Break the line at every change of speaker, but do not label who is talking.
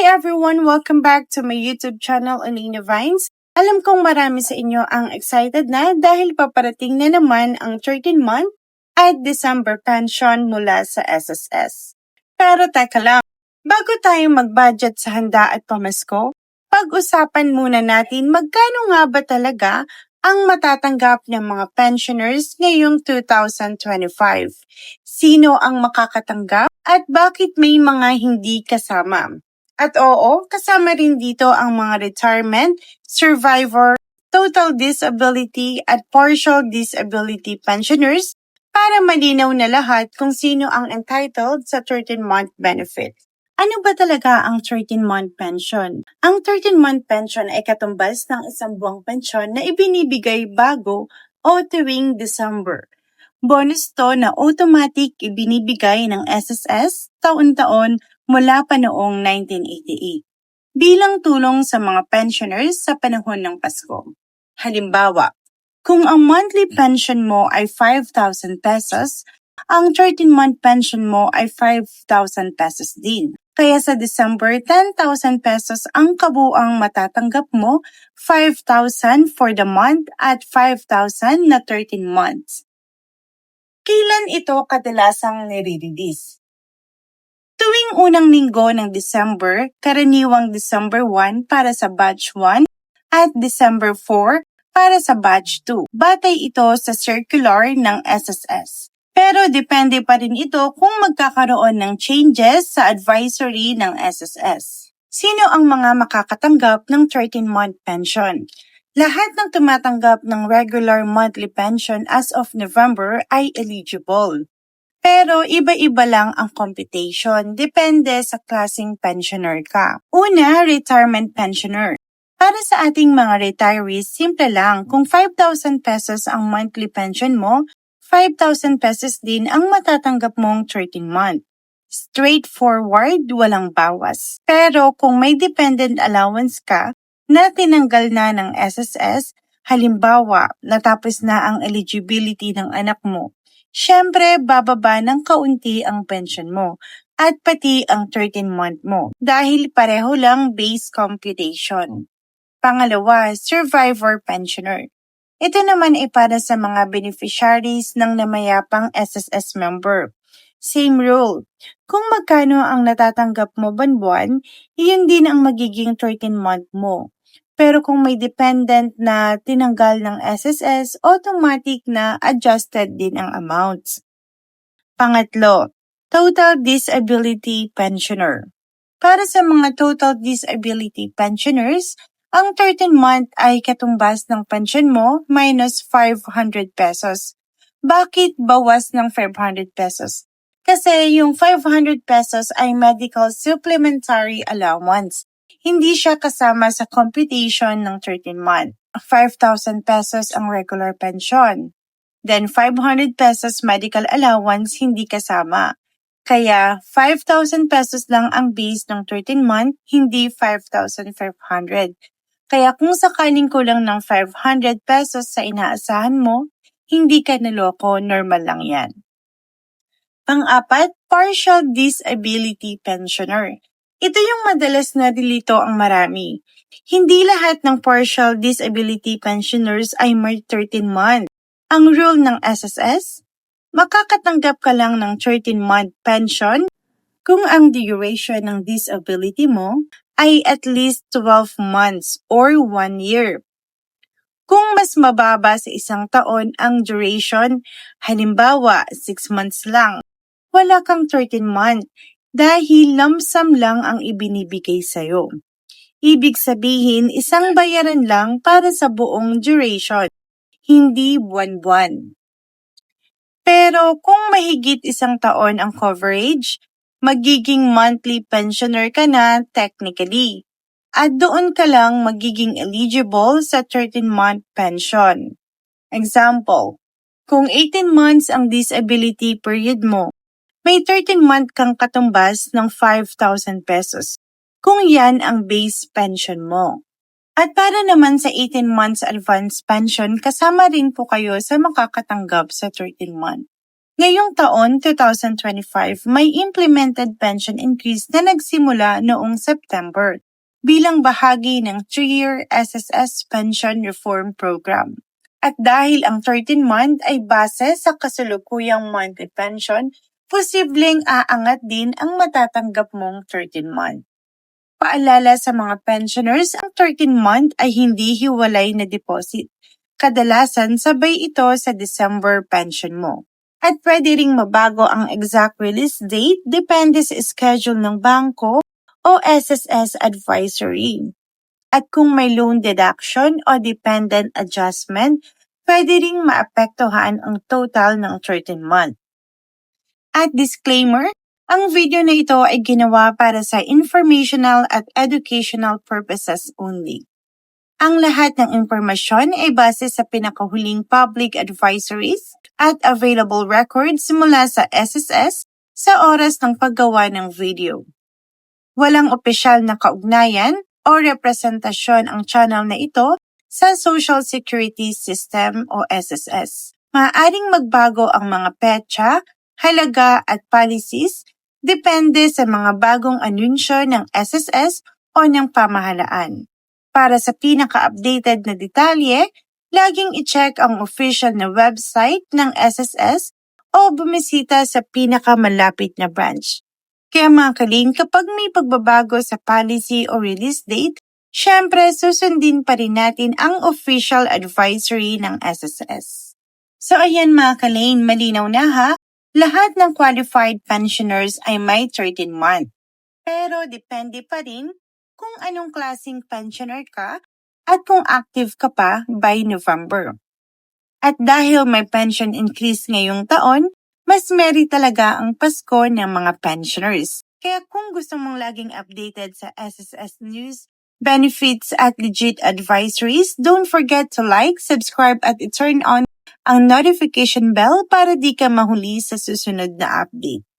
Hi everyone! Welcome back to my YouTube channel, Alina Vines. Alam kong marami sa inyo ang excited na dahil paparating na naman ang 13-month at December pension mula sa SSS. Pero teka lang, bago tayo mag-budget sa handa at pamasko, pag-usapan muna natin magkano nga ba talaga ang matatanggap ng mga pensioners ngayong 2025. Sino ang makakatanggap at bakit may mga hindi kasama? At oo, kasama rin dito ang mga retirement, survivor, total disability at partial disability pensioners para malinaw na lahat kung sino ang entitled sa 13-month benefit. Ano ba talaga ang 13-month pension? Ang 13-month pension ay katumbas ng isang buwang pensyon na ibinibigay bago o tuwing December. Bonus to na automatic ibinibigay ng SSS taon-taon mula pa noong 1988 bilang tulong sa mga pensioners sa panahon ng Pasko. Halimbawa, kung ang monthly pension mo ay 5,000 pesos, ang 13-month pension mo ay 5,000 pesos din. Kaya sa December, 10,000 pesos ang kabuang matatanggap mo, 5,000 for the month at 5,000 na 13 months. Kailan ito kadalasang nire-release? Tuwing unang linggo ng December, karaniwang December 1 para sa batch 1 at December 4 para sa batch 2. Batay ito sa circular ng SSS. Pero depende pa rin ito kung magkakaroon ng changes sa advisory ng SSS. Sino ang mga makakatanggap ng 13-month pension? Lahat ng tumatanggap ng regular monthly pension as of November ay eligible. Pero iba-iba lang ang computation, depende sa klaseng pensioner ka. Una, retirement pensioner. Para sa ating mga retirees, simple lang. Kung 5,000 pesos ang monthly pension mo, 5,000 pesos din ang matatanggap mong 13 month. Straightforward, walang bawas. Pero kung may dependent allowance ka na tinanggal na ng SSS, halimbawa, natapos na ang eligibility ng anak mo, syempre bababa ng kaunti ang pension mo at pati ang 13 month mo dahil pareho lang base computation. Pangalawa, survivor pensioner. Ito naman ay para sa mga beneficiaries ng namayapang SSS member. Same rule. Kung magkano ang natatanggap mo buwan-buwan, iyon din ang magiging 13-month mo. Pero kung may dependent na tinanggal ng SSS, automatic na adjusted din ang amounts. Pangatlo, Total Disability Pensioner. Para sa mga total disability pensioners, ang 13-month ay katumbas ng pension mo minus 500 pesos. Bakit bawas ng 500 pesos? Kasi yung 500 pesos ay medical supplementary allowance. Hindi siya kasama sa computation ng 13-month. 5,000 pesos ang regular pension. Then 500 pesos medical allowance hindi kasama. Kaya 5,000 pesos lang ang base ng 13-month, hindi 5,500. Kaya kung sakaling kulang ng 500 pesos sa inaasahan mo, hindi ka naloko, normal lang yan. Pang-apat, partial disability pensioner. Ito yung madalas na dilito ang marami. Hindi lahat ng partial disability pensioners ay may 13 month. Ang rule ng SSS, makakatanggap ka lang ng 13-month pension kung ang duration ng disability mo ay at least 12 months or 1 year. Kung mas mababa sa isang taon ang duration, halimbawa 6 months lang, wala kang 13 month dahil lump sum lang ang ibinibigay sa'yo. Ibig sabihin, isang bayaran lang para sa buong duration, hindi buwan-buwan. Pero kung mahigit isang taon ang coverage, magiging monthly pensioner ka na technically. At doon ka lang magiging eligible sa 13-month pension. Example, kung 18 months ang disability period mo, may 13-month kang katumbas ng 5,000 pesos kung yan ang base pension mo. At para naman sa 18 months advance pension, kasama rin po kayo sa makakatanggap sa 13 month. Ngayong taon, 2025, may implemented pension increase na nagsimula noong September bilang bahagi ng 3-year SSS Pension Reform Program. At dahil ang 13-month ay base sa kasalukuyang monthly pension, posibleng aangat din ang matatanggap mong 13-month. Paalala sa mga pensioners, ang 13-month ay hindi hiwalay na deposit. Kadalasan sabay ito sa December pension mo. At pwede ring mabago ang exact release date depende sa schedule ng bangko o SSS advisory. At kung may loan deduction o dependent adjustment, pwede ring maapektuhan ang total ng 13 month. At disclaimer, ang video na ito ay ginawa para sa informational at educational purposes only. Ang lahat ng impormasyon ay base sa pinakahuling public advisories at available records mula sa SSS sa oras ng paggawa ng video. Walang opisyal na kaugnayan o representasyon ang channel na ito sa Social Security System o SSS. Maaaring magbago ang mga petsa, halaga at policies depende sa mga bagong anunsyo ng SSS o ng pamahalaan. Para sa pinaka-updated na detalye, laging i-check ang official na website ng SSS o bumisita sa pinakamalapit na branch. Kaya mga kaling, kapag may pagbabago sa policy o release date, syempre susundin pa rin natin ang official advisory ng SSS. So ayan mga kaling, malinaw na ha, lahat ng qualified pensioners ay may 13 month. Pero depende pa rin kung anong klaseng pensioner ka at kung active ka pa by November. At dahil may pension increase ngayong taon, mas merry talaga ang Pasko ng mga pensioners. Kaya kung gusto mong laging updated sa SSS News, benefits at legit advisories, don't forget to like, subscribe at i-turn on ang notification bell para di ka mahuli sa susunod na update.